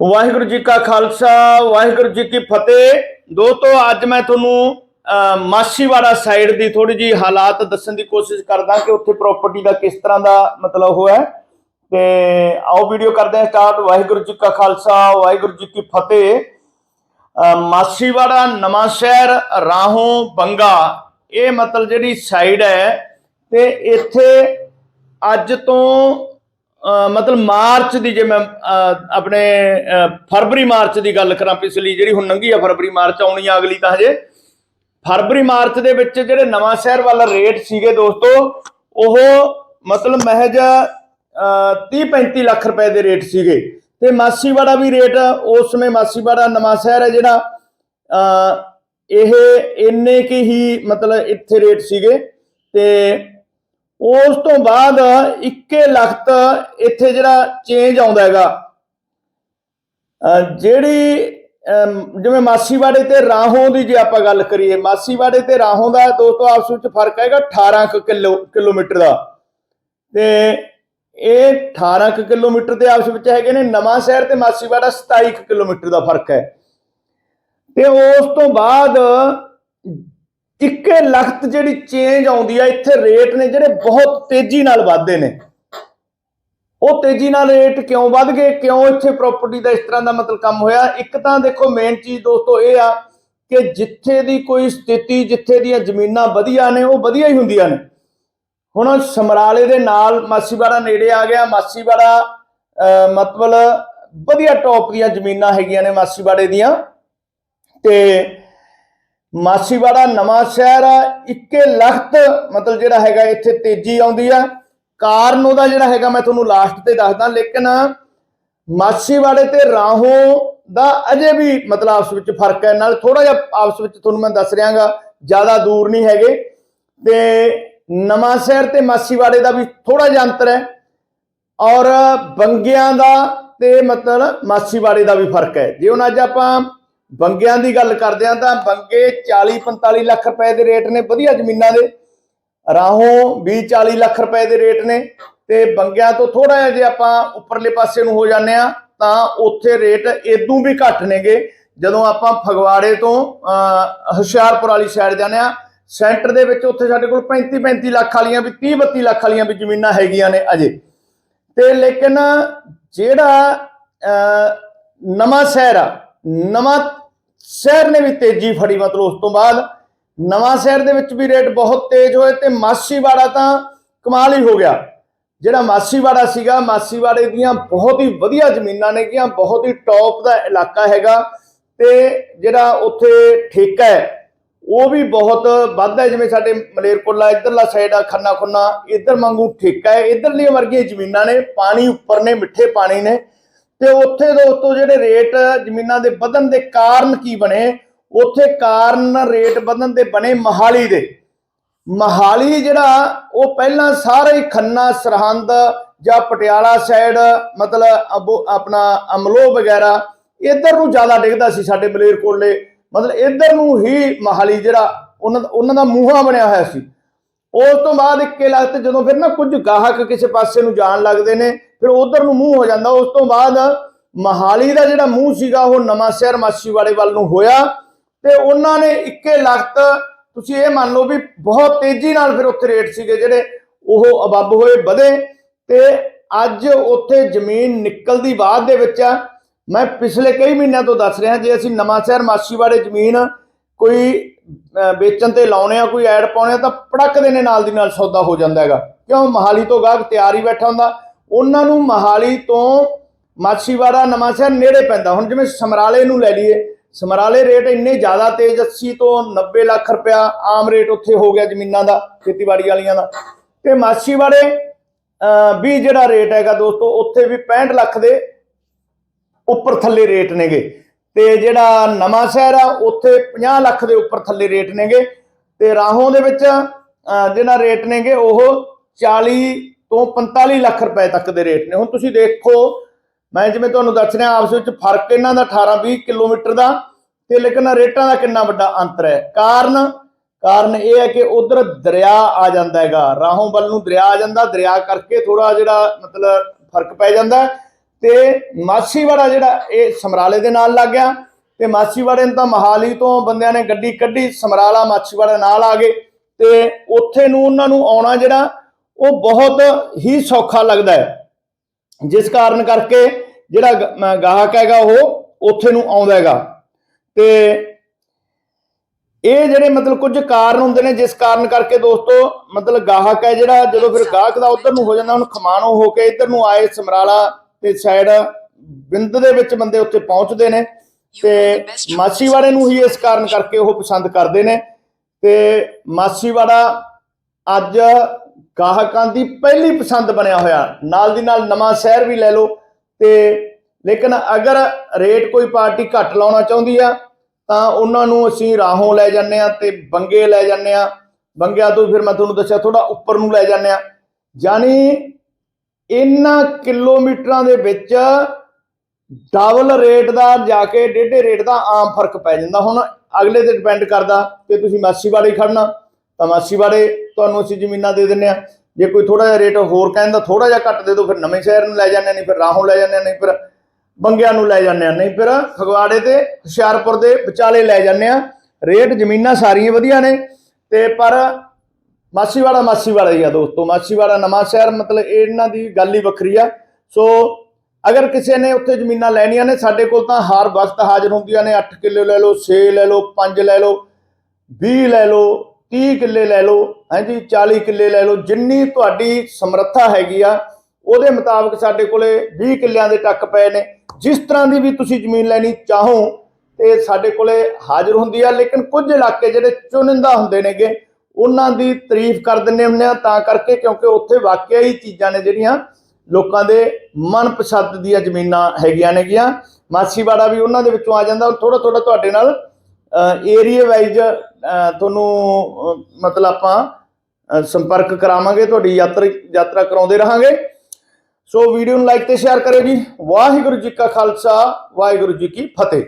ਵਾਹਿਗੁਰੂ ਜੀ ਕਾ ਖਾਲਸਾ, ਵਾਹਿਗੁਰੂ ਜੀ ਕੀ ਫਤਿਹ। ਦੋਸਤੋ, ਅੱਜ ਮੈਂ ਤੁਹਾਨੂੰ ਮਾਸੀਵਾੜਾ ਸਾਈਡ ਦੀ ਥੋੜੀ ਜੀ ਹਾਲਾਤ ਦੱਸਣ ਦੀ ਕੋਸ਼ਿਸ਼ ਕਰਦਾ ਕਿ ਉੱਥੇ ਪ੍ਰਾਪਰਟੀ ਦਾ ਕਿਸ ਤਰ੍ਹਾਂ ਦਾ ਮਤਲਬ ਉਹ ਹੈ ਤੇ ਆਓ ਵੀਡੀਓ ਕਰਦੇ ਹਾਂ ਸਟਾਰਟ ਵਾਹਿਗੁਰੂ ਜੀ ਕਾ ਖਾਲਸਾ, ਵਾਹਿਗੁਰੂ ਜੀ ਕੀ ਫਤਿਹ। ਮਾਸੀਵਾੜਾ ਮਾਛੀਵਾੜਾ ਨਵਾਂ ਸ਼ਹਿਰ, ਰਾਹੋਂ ਬੰਗਾ। ਇਹ ਮਤਲਬ ਜਿਹੜੀ ਸਾਈਡ ਹੈ ਤੇ ਇੱਥੇ ਅੱਜ ਤੋਂ ਮਤਲਬ ਮਾਰਚ ਦੀ ਜੇ ਮੈਂ ਆਪਣੇ ਫਰਵਰੀ ਮਾਰਚ ਦੀ ਗੱਲ ਕਰਾਂ ਪਿਛਲੀ, ਜਿਹੜੀ ਹੁਣ ਲੰਘੀ ਆ ਫਰਵਰੀ ਮਾਰਚ, ਆਉਣੀ ਆ ਅਗਲੀ ਤਾਂ ਹਜੇ। ਫਰਵਰੀ ਮਾਰਚ ਦੇ ਵਿੱਚ ਜਿਹੜੇ ਨਵਾਂ ਸ਼ਹਿਰ ਵਾਲਾ ਰੇਟ ਸੀਗੇ ਦੋਸਤੋ, ਉਹ ਮਤਲਬ ਮਹਿਜ 30 35 ਲੱਖ ਰੁਪਏ ਦੇ ਰੇਟ ਸੀਗੇ। ਤੇ ਮਾਸੀਵਾੜਾ ਵੀ ਰੇਟ, ਉਸ ਸਮੇਂ ਮਾਸੀਵਾੜਾ ਨਵਾਂ ਸ਼ਹਿਰ ਹੈ ਜਿਹੜਾ ਇਹ ਇੰਨੇ ਕੀ ਹੀ ਮਤਲਬ ਇੱਥੇ ਰੇਟ ਸੀਗੇ। ਤੇ ਉਸ ਤੋਂ ਬਾਅਦ 21 ਲੱਖ ਇੱਥੇ ਜਿਹੜਾ ਚੇਂਜ ਆਉਂਦਾ ਹੈਗਾ। ਜਿਹੜੀ, ਅਮ, ਜਿਵੇਂ ਮਾਸੀਵਾੜੇ ਤੇ ਰਾਹੋਂ ਦੀ ਜੇ ਆਪਾਂ ਗੱਲ ਕਰੀਏ, ਮਾਸੀਵਾੜੇ ਤੇ ਰਾਹੋਂ ਦਾ ਦੋਸਤੋ ਆਪਸ ਵਿੱਚ ਫ਼ਰਕ ਹੈਗਾ 18 ਕੁ ਕਿਲੋ, ਕਿਲੋਮੀਟਰ ਦਾ। ਤੇ ਇਹ 18 ਕੁ ਕਿਲੋਮੀਟਰ ਦੇ ਆਪਸ ਵਿੱਚ ਹੈਗੇ ਨੇ, ਨਵਾਂ ਸ਼ਹਿਰ ਤੇ ਮਾਸੀਵਾੜਾ 27 ਕੁ ਕਿਲੋਮੀਟਰ ਦਾ ਫ਼ਰਕ ਹੈ। ਤੇ ਉਸ ਤੋਂ ਬਾਅਦ 21 ਲੱਖ ਜਿਹੜੀ ਚੇਂਜ ਆਉਂਦੀ ਆ ਇੱਥੇ ਰੇਟ ਨੇ ਜਿਹੜੇ ਬਹੁਤ ਤੇਜ਼ੀ ਨਾਲ ਵੱਧਦੇ ਨੇ। ਉਹ ਤੇਜ਼ੀ ਨਾਲ ਰੇਟ ਕਿਉਂ ਵੱਧ ਗਏ? ਕਿਉਂ ਇੱਥੇ ਪ੍ਰਾਪਰਟੀ ਦਾ ਇਸ ਤਰ੍ਹਾਂ ਦਾ ਮਤਲਬ ਕੰਮ ਹੋਇਆ? ਇੱਕ ਤਾਂ ਦੇਖੋ ਮੇਨ ਚੀਜ਼ ਦੋਸਤੋ ਇਹ ਆ ਕਿ ਜਿੱਥੇ ਦੀ ਕੋਈ ਸਥਿਤੀ ਜਿੱਥੇ ਦੀਆਂ ਜ਼ਮੀਨਾਂ ਵਧੀਆ ਨੇ ਉਹ ਵਧੀਆ ਹੀ ਹੁੰਦੀਆਂ ਨੇ। ਹੁਣ ਸਮਰਾਲੇ ਦੇ ਨਾਲ ਮਾਸੀਵਾੜਾ ਨੇੜੇ ਆ ਗਿਆ। ਮਾਸੀਵਾੜਾ ਅਹ, ਮਤਲਬ ਵਧੀਆ ਟੌਪ ਦੀਆਂ ਜ਼ਮੀਨਾਂ ਹੈਗੀਆਂ ਨੇ ਮਾਸੀਵਾੜੇ ਦੀਆਂ। ਤੇ ਮਾਸੀਵਾੜਾ ਨਵਾਂ ਸ਼ਹਿਰ 21 ਲੱਖ ਮਤਲਬ ਜਿਹੜਾ ਹੈਗਾ ਇੱਥੇ ਤੇਜ਼ੀ ਆਉਂਦੀ ਆ। ਕਾਰਨ ਉਹਦਾ ਜਿਹੜਾ ਹੈਗਾ ਮੈਂ ਤੁਹਾਨੂੰ ਲਾਸਟ ਤੇ ਦੱਸਦਾ, ਲੇਕਿਨ ਮਾਸੀਵਾੜੇ ਤੇ ਰਾਹੋਂ ਦਾ ਅਜੇ ਵੀ ਮਤਲਬ ਆਪਸ ਵਿੱਚ ਫ਼ਰਕ ਹੈ। ਨਾਲ ਥੋੜਾ ਜਿਹਾ ਆਪਸ ਵਿੱਚ ਤੁਹਾਨੂੰ ਮੈਂ ਦੱਸ ਰਿਹਾਗਾ, ਜ਼ਿਆਦਾ ਦੂਰ ਨਹੀਂ ਹੈਗੇ। ਤੇ ਨਵਾਂ ਸ਼ਹਿਰ ਤੇ ਮਾਸੀਵਾੜੇ ਦਾ ਵੀ ਥੋੜਾ ਜਿਹਾ ਅੰਤਰ ਹੈ ਔਰ ਬੰਗਿਆਂ ਦਾ ਤੇ ਮਤਲਬ ਮਾਸੀਵਾੜੇ ਦਾ ਵੀ ਫ਼ਰਕ ਹੈ। ਜੇ ਹੁਣ ਅੱਜ ਆਪਾਂ ਬੰਗਿਆਂ ਦੀ ਗੱਲ ਕਰਦੇ ਹਾਂ ਤਾਂ ਬੰਗੇ 40 45 ਲੱਖ ਰੁਪਏ ਦੇ ਰੇਟ ਨੇ, ਵਧੀਆ ਜ਼ਮੀਨਾਂ ਦੇ। ਰਾਹੋਂ 20 40 ਲੱਖ ਰੁਪਏ ਦੇ ਰੇਟ ਨੇ ਤੇ ਬੰਗਿਆਂ ਤੋਂ ਥੋੜਾ ਜਿਹਾ ਜੇ ਆਪਾਂ ਉੱਪਰਲੇ ਪਾਸੇ ਨੂੰ ਹੋ ਜਾਂਦੇ ਆ ਤਾਂ ਉੱਥੇ ਰੇਟ ਇਦੋਂ ਵੀ ਘੱਟ ਨੇਗੇ। ਜਦੋਂ ਆਪਾਂ ਫਗਵਾੜੇ ਤੋਂ ਹੁਸ਼ਿਆਰਪੁਰ ਵਾਲੀ ਸਾਈਡ ਜਾਂਦੇ ਆ ਸੈਂਟਰ ਦੇ ਵਿੱਚ ਉੱਥੇ ਸਾਡੇ ਕੋਲ 35 35 ਲੱਖ ਵਾਲੀਆਂ ਵੀ 30 32 ਲੱਖ ਵਾਲੀਆਂ ਵੀ ਜ਼ਮੀਨਾਂ ਹੈਗੀਆਂ ਨੇ ਅਜੇ। ਤੇ ਲੇਕਿਨ ਜਿਹੜਾ ਨਵਾਂ ਸ਼ਹਿਰ ਆ, ਨਵਾਂ ਸ਼ਹਿਰ ਨੇ ਵੀ ਤੇਜ਼ੀ ਫੜੀ ਮਤਲਬ ਉਸ ਤੋਂ ਬਾਅਦ। ਨਵਾਂ ਸ਼ਹਿਰ ਦੇ ਵਿੱਚ ਵੀ ਰੇਟ ਬਹੁਤ ਤੇਜ਼ ਹੋਏ ਤੇ ਮਾਸੀਵਾੜਾ ਤਾਂ ਕਮਾਲ ਹੀ ਹੋ ਗਿਆ। ਜਿਹੜਾ ਮਾਸੀਵਾੜਾ ਸੀਗਾ ਮਾਸੀਵਾੜੇ ਦੀਆਂ ਬਹੁਤ ਹੀ ਵਧੀਆ ਜ਼ਮੀਨਾਂ ਨੇਗੀਆਂ ਬਹੁਤ ਹੀ ਟੌਪ ਦਾ ਇਲਾਕਾ ਹੈਗਾ ਤੇ ਜਿਹੜਾ ਉੱਥੇ ਠੇਕਾ ਹੈ, ਉਹ ਵੀ ਬਹੁਤ ਵੱਧ ਹੈ। ਜਿਵੇਂ ਸਾਡੇ ਮਲੇਰਕੋਲਾ ਇਧਰਲਾ ਸਾਈਡ ਆ, ਖੰਨਾ ਖੁੰਨਾ, ਇਧਰ ਵਾਂਗੂ ਠੇਕਾ ਹੈ। ਇਧਰਲੀਆਂ ਵਰਗੀਆਂ ਜ਼ਮੀਨਾਂ ਨੇ, ਪਾਣੀ ਉੱਪਰ ਨੇ, ਮਿੱਠੇ ਪਾਣੀ ਨੇ। ਤੇ ਉੱਥੇ ਦੋਸਤੋ ਜਿਹੜੇ ਰੇਟ ਜ਼ਮੀਨਾਂ ਦੇ ਵਧਣ ਦੇ ਕਾਰਨ ਕੀ ਬਣੇ? ਉੱਥੇ ਕਾਰਨ ਰੇਟ ਵਧਣ ਦੇ ਬਣੇ ਮਹਾਲੀ ਦੇ। ਮਹਾਲੀ ਜਿਹੜਾ, ਉਹ ਪਹਿਲਾਂ ਸਾਰੇ ਖੰਨਾ, ਸਰਹੰਦ ਜਾਂ ਪਟਿਆਲਾ ਸਾਈਡ ਮਤਲਬ ਅਬੋ- ਆਪਣਾ ਅਮਲੋ ਵਗੈਰਾ, ਇੱਧਰ ਨੂੰ ਜ਼ਿਆਦਾ ਡਿੱਗਦਾ ਸੀ ਸਾਡੇ ਮਲੇਰਕੋਟਲੇ ਮਤਲਬ ਇੱਧਰ ਨੂੰ ਹੀ ਮਹਾਲੀ ਜਿਹੜਾ, ਉਹਨਾਂ ਉਹਨਾਂ ਦਾ ਮੂੰਹਾਂ ਬਣਿਆ ਹੋਇਆ ਸੀ। ਉਸ ਤੋਂ ਬਾਅਦ ਇੱਕੇ ਲਗਤ ਜਦੋਂ ਫਿਰ ਨਾ ਕੁਝ ਗਾਹਕ ਕਿਸੇ ਪਾਸੇ ਨੂੰ ਜਾਣ ਲੱਗਦੇ ਨੇ ਫਿਰ ਉਧਰ ਨੂੰ ਮੂੰਹ ਹੋ ਜਾਂਦਾ। ਉਸ ਤੋਂ ਬਾਅਦ ਮਹਾਲੀ ਦਾ ਜਿਹੜਾ ਮੂੰਹ ਸੀਗਾ, ਉਹ ਨਵਾਂ ਸ਼ਹਿਰ ਮਾਛੀਵਾੜੇ ਵੱਲ ਨੂੰ ਹੋਇਆ ਤੇ ਉਹਨਾਂ ਨੇ ਇੱਕੇ ਲਗਤ ਤੁਸੀਂ ਇਹ ਮੰਨ ਲਓ ਵੀ ਬਹੁਤ ਤੇਜ਼ੀ ਨਾਲ ਫਿਰ ਉੱਥੇ ਰੇਟ ਸੀਗੇ ਜਿਹੜੇ ਉਹ ਅਬੱਬ ਹੋਏ ਵਧੇ ਤੇ ਅੱਜ ਉੱਥੇ ਜ਼ਮੀਨ ਨਿਕਲਦੀ ਬਾਅਦ ਦੇ ਵਿੱਚ ਆ ਮੈਂ ਪਿਛਲੇ ਕਈ ਮਹੀਨਿਆਂ ਤੋਂ ਦੱਸ ਰਿਹਾ, ਜੇ ਅਸੀਂ ਨਵਾਂ ਸ਼ਹਿਰ ਮਾਛੀਵਾੜੇ ਜ਼ਮੀਨ ਕੋਈ ਵੇਚਣ ਤੇ ਲਾਉਣੇ ਆ, ਕੋਈ ਐਡ ਪਾਉਣੇ ਆ, ਤਾਂ ਪੜਕ ਦੇ ਨੇ ਨਾਲ ਦੀ ਨਾਲ ਸੌਦਾ ਹੋ ਜਾਂਦਾ ਹੈਗਾ। ਕਿਉਂ? ਮਹਾਲੀ ਤੋਂ ਗਾਹਕ ਤਿਆਰ ਹੀ ਬੈਠਾ ਹੁੰਦਾ। ਉਹਨਾਂ ਨੂੰ ਮਹਾਲੀ ਤੋਂ ਮਾਛੀਵਾੜਾ ਨਵਾਂਸ਼ਹਿਰ ਨੇੜੇ ਪੈਂਦਾ। ਹੁਣ ਜਿਵੇਂ ਸਮਰਾਲੇ ਨੂੰ ਲੈ ਲਈਏ ਸਮਰਾਲੇ ਰੇਟ ਇੰਨੇ ਜ਼ਿਆਦਾ ਤੇਜ਼ 80 ਤੋਂ 90 ਲੱਖ ਰੁਪਇਆ ਆਮ ਰੇਟ ਉੱਥੇ ਹੋ ਗਿਆ ਜ਼ਮੀਨਾਂ ਦਾ ਖੇਤੀਬਾੜੀ ਵਾਲੀਆਂ ਦਾ। ਤੇ ਮਾਛੀਵਾੜੇ ਅਹ, ਵੀ ਜਿਹੜਾ ਰੇਟ ਹੈਗਾ ਦੋਸਤੋ ਉੱਥੇ ਵੀ 65 ਲੱਖ ਦੇ ਉੱਪਰ ਥੱਲੇ ਰੇਟ ਨੇਗੇ। ਤੇ ਜਿਹੜਾ ਨਵਾਂ ਸ਼ਹਿਰ ਆ ਉੱਥੇ 50 ਲੱਖ ਦੇ ਉੱਪਰ ਥੱਲੇ ਰੇਟ ਨੇਗੇ। ਤੇ ਰਾਹੋਂ ਦੇ ਵਿੱਚ ਅਹ, ਜਿਹੜਾ ਰੇਟ ਨੇਗੇ ਉਹ 40 ਤੋਂ 45 ਲੱਖ ਰੁਪਏ ਤੱਕ ਦੇ ਰੇਟ ਨੇ। ਹੁਣ ਤੁਸੀਂ ਦੇਖੋ, ਮੈਂ ਜਿਵੇਂ ਤੁਹਾਨੂੰ ਦੱਸ ਰਿਹਾ, ਆਪਸ ਵਿੱਚ ਫ਼ਰਕ ਇਹਨਾਂ ਦਾ 18 20 ਕਿਲੋਮੀਟਰ ਦਾ ਤੇ ਲੇਕਿਨ ਰੇਟਾਂ ਦਾ ਕਿੰਨਾ ਵੱਡਾ ਅੰਤਰ ਹੈ। ਕਾਰਨ ਕਾਰਨ ਇਹ ਹੈ ਕਿ ਉਧਰ ਦਰਿਆ ਆ ਜਾਂਦਾ ਹੈਗਾ। ਰਾਹੋਂ ਵੱਲ ਨੂੰ ਦਰਿਆ ਆ ਜਾਂਦਾ, ਦਰਿਆ ਕਰਕੇ ਥੋੜਾ ਜਿਹੜਾ ਮਤਲਬ ਫ਼ਰਕ ਪੈ ਜਾਂਦਾ ਤੇ ਮਾਛੀਵਾੜਾ ਜਿਹੜਾ ਇਹ ਸਮਰਾਲੇ ਦੇ ਨਾਲ ਲੱਗ ਗਿਆ ਤੇ ਮਾਛੀਵਾੜੇ ਨੂੰ ਤਾਂ ਮਹਾਲੀ ਤੋਂ ਬੰਦਿਆਂ ਨੇ ਗੱਡੀ ਕੱਢੀ, ਸਮਰਾਲਾ ਮਾਛੀਵਾੜਾ ਨਾਲ ਆ ਗਏ ਤੇ ਉੱਥੇ ਨੂੰ ਉਹਨਾਂ ਨੂੰ ਆਉਣਾ ਜਿਹੜਾ ਉਹ ਬਹੁਤ ਹੀ ਸੌਖਾ ਲੱਗਦਾ ਹੈ। ਜਿਸ ਕਾਰਨ ਕਰਕੇ ਜਿਹੜਾ ਗਾਹਕ ਹੈਗਾ ਉਹ ਉੱਥੇ ਨੂੰ ਆਉਂਦਾ ਹੈਗਾ। ਤੇ ਇਹ ਜਿਹੜੇ ਮਤਲਬ ਕੁਝ ਕਾਰਨ ਹੁੰਦੇ ਨੇ ਜਿਸ ਕਾਰਨ ਕਰਕੇ ਦੋਸਤੋ ਮਤਲਬ ਗਾਹਕ ਹੈ ਜਿਹੜਾ ਜਦੋਂ ਫਿਰ ਗਾਹਕ ਦਾ ਉਧਰ ਨੂੰ ਹੋ ਜਾਂਦਾ ਹੁਣ ਖਮਾਣੋ ਹੋ ਕੇ ਇੱਧਰ ਨੂੰ ਆਏ ਸਮਰਾਲਾ ਤੇ ਸਾਈਡ ਬਿੰਦ ਦੇ ਵਿੱਚ ਬੰਦੇ ਉੱਥੇ ਪਹੁੰਚਦੇ ਨੇ। ਤੇ ਮਾਛੀਵਾੜੇ ਨੂੰ ਹੀ ਇਸ ਕਾਰਨ ਕਰਕੇ ਉਹ ਪਸੰਦ ਕਰਦੇ ਨੇ। ਤੇ ਮਾਛੀਵਾੜਾ ਅੱਜ ਗਾਹਕਾਂ ਦੀ ਪਹਿਲੀ ਪਸੰਦ ਬਣਿਆ ਹੋਇਆ। ਨਾਲ ਦੀ ਨਾਲ ਨਵਾਂ ਸ਼ਹਿਰ ਵੀ ਲੈ ਲਓ। ਤੇ ਲੇਕਿਨ ਅਗਰ ਰੇਟ ਕੋਈ ਪਾਰਟੀ ਘੱਟ ਲਾਉਣਾ ਚਾਹੁੰਦੀ ਆ, ਤਾਂ ਉਹਨਾਂ ਨੂੰ ਅਸੀਂ ਰਾਹੋਂ ਲੈ ਜਾਂਦੇ ਆ ਤੇ ਬੰਗੇ ਲੈ ਜਾਂਦੇ ਆ। ਬੰਗਿਆਂ ਤੋਂ ਫਿਰ ਮੈਂ ਤੁਹਾਨੂੰ ਦੱਸਿਆ ਥੋੜਾ ਉੱਪਰ ਨੂੰ ਲੈ ਜਾਂਦੇ ਆ। ਯਾਨੀ ਇਹਨਾਂ ਕਿਲੋਮੀਟਰਾਂ ਦੇ ਵਿੱਚ ਡਬਲ ਰੇਟ ਦਾ ਜਾ ਕੇ ਡੇਢੇ ਰੇਟ ਦਾ ਆਮ ਫ਼ਰਕ ਪੈ ਜਾਂਦਾ। ਹੁਣ ਅਗਲੇ ਤੇ ਡਿਪੈਂਡ ਕਰਦਾ ਕਿ ਤੁਸੀਂ ਮਾਸੀਵਾੜੇ ਹੀ ਖੜਨਾ ਤਾਂ ਮਾਸੀਵਾੜੇ ਤੁਹਾਨੂੰ ਅਸੀਂ ਜ਼ਮੀਨਾਂ ਦੇ ਦਿੰਨੇ ਆ ਜੇ ਕੋਈ ਥੋੜਾ ਜਿਹਾ ਰੇਟ ਹੋਰ ਕਹਿੰਦਾ ਥੋੜਾ ਜਿਹਾ ਘੱਟ ਦੇ ਦਿਓ ਫਿਰ ਨਵੇਂ ਸ਼ਹਿਰ ਨੂੰ ਲੈ ਜਾਂਦੇ ਨਹੀਂ ਫਿਰ ਰਾਹੋਂ ਲੈ ਜਾਂਦੇ ਆ, ਨਹੀਂ ਫਿਰ ਬੰਗਿਆਂ ਨੂੰ ਲੈ ਜਾਂਦੇ ਆ ਨਹੀਂ ਫਿਰ ਫਗਵਾੜੇ ਤੇ ਹੁਸ਼ਿਆਰਪੁਰ ਦੇ ਵਿਚਾਲੇ ਲੈ ਜਾਂਦੇ ਆ ਰੇਟ ਜ਼ਮੀਨਾਂ ਸਾਰੀਆਂ ਵਧੀਆ ਨੇ ਤੇ ਪਰ ਮਾਸੀਵਾੜਾ ਮਾਸੀਵਾੜਾ ਹੀ ਆ ਦੋਸਤੋ ਮਾਸੀਵਾੜਾ ਨਵਾਂ ਸ਼ਹਿਰ ਮਤਲਬ ਇਹਨਾਂ ਦੀ ਗੱਲ ਹੀ ਵੱਖਰੀ ਆ। ਸੋ ਅਗਰ ਕਿਸੇ ਨੇ ਉੱਥੇ ਜ਼ਮੀਨਾਂ ਲੈਣੀਆਂ ਨੇ ਸਾਡੇ ਕੋਲ ਤਾਂ ਹਰ ਵਕਤ ਹਾਜ਼ਰ ਹੁੰਦੀਆਂ ਨੇ। 8 ਕਿੱਲੇ ਲੈ ਲਓ 6 ਲੈ ਲਓ 5 ਲੈ ਲਓ 20 ਲੈ ਲਓ 30 ਕਿੱਲੇ ਲੈ ਲਓ, ਹਾਂਜੀ 40 ਕਿੱਲੇ ਲੈ ਲਓ, ਜਿੰਨੀ ਤੁਹਾਡੀ ਸਮਰੱਥਾ ਹੈਗੀ ਆ, ਉਹਦੇ ਮੁਤਾਬਕ ਸਾਡੇ ਕੋਲੇ 20 ਕਿੱਲਿਆਂ ਦੇ ਟੱਕ ਪਏ ਨੇ। ਜਿਸ ਤਰ੍ਹਾਂ ਦੀ ਵੀ ਤੁਸੀਂ ਜ਼ਮੀਨ ਲੈਣੀ ਚਾਹੋ, ਤੇ ਸਾਡੇ ਕੋਲੇ ਹਾਜ਼ਰ ਹੁੰਦੀ ਆ, ਲੇਕਿਨ ਕੁਝ ਇਲਾਕੇ ਜਿਹੜੇ ਚੁਣਿੰਦਾ ਹੁੰਦੇ ਨੇਗੇ, ਉਹਨਾਂ ਦੀ ਤਾਰੀਫ ਕਰ ਦਿੰਦੇ ਹੁੰਦੇ ਆ, ਤਾਂ ਕਰਕੇ ਕਿਉਂਕਿ ਉੱਥੇ ਵਾਕਿਆ ਹੀ ਚੀਜ਼ਾਂ ਨੇ ਜਿਹੜੀਆਂ ਲੋਕਾਂ ਦੇ ਮਨਪਸੰਦ ਦੀਆਂ ਜ਼ਮੀਨਾਂ ਹੈਗੀਆਂ ਨੇਗੀਆਂ। ਮਾਸੀਵਾੜਾ ਵੀ ਉਹਨਾਂ ਦੇ ਵਿੱਚੋਂ ਆ ਜਾਂਦਾ ਥੋੜਾ ਥੋੜਾ ਤੁਹਾਡੇ ਨਾਲ ਏਰੀਆ ਵਾਈਜ਼ ਤੁਹਾਨੂੰ ਮਤਲਬ ਆਪਾਂ ਸੰਪਰਕ ਕਰਾਵਾਂਗੇ, ਤੁਹਾਡੀ ਯਾਤਰਾ ਯਾਤਰਾ ਕਰਾਉਂਦੇ ਰਹਾਂਗੇ। ਸੋ ਵੀਡੀਓ ਨੂੰ ਲਾਈਕ ਤੇ ਸ਼ੇਅਰ ਕਰਿਓ ਜੀ। ਵਾਹਿਗੁਰੂ ਜੀ ਕਾ ਖਾਲਸਾ, ਵਾਹਿਗੁਰੂ ਜੀ ਕੀ ਫਤਿਹ।